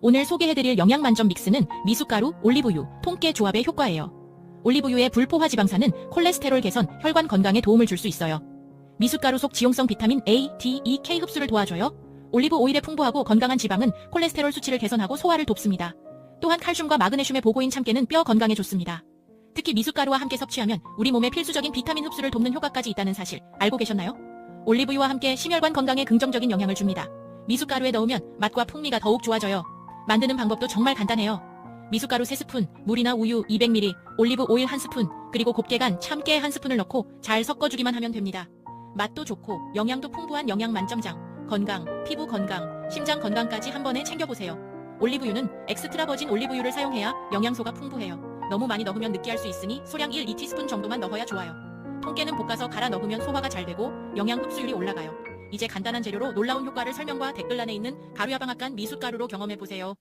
오늘 소개해드릴 영양 만점 믹스는 미숫가루, 올리브유, 통깨 조합의 효과예요. 올리브유의 불포화 지방산은 콜레스테롤 개선, 혈관 건강에 도움을 줄 수 있어요. 미숫가루 속 지용성 비타민 A, D, E, K 흡수를 도와줘요. 올리브 오일에 풍부하고 건강한 지방은 콜레스테롤 수치를 개선하고 소화를 돕습니다. 또한 칼슘과 마그네슘의 보고인 참깨는 뼈 건강에 좋습니다. 특히 미숫가루와 함께 섭취하면 우리 몸에 필수적인 비타민 흡수를 돕는 효과까지 있다는 사실 알고 계셨나요? 올리브유와 함께 심혈관 건강에 긍정적인 영향을 줍니다. 미숫가루에 넣으면 맛과 풍미가 더욱 좋아져요. 만드는 방법도 정말 간단해요. 미숫가루 3스푼, 물이나 우유 200ml, 올리브 오일 1스푼, 그리고 곱게 간 참깨 1스푼을 넣고 잘 섞어주기만 하면 됩니다. 맛도 좋고 영양도 풍부한 영양 만점장. 건강, 피부 건강, 심장 건강까지 한 번에 챙겨보세요. 올리브유는 엑스트라 버진 올리브유를 사용해야 영양소가 풍부해요. 너무 많이 넣으면 느끼할 수 있으니 소량 1, 2티스푼 정도만 넣어야 좋아요. 통깨는 볶아서 갈아 넣으면 소화가 잘 되고 영양 흡수율이 올라가요. 이제 간단한 재료로 놀라운 효과를 설명과 댓글란에 있는 가루야방앗간 미숫가루로 경험해보세요.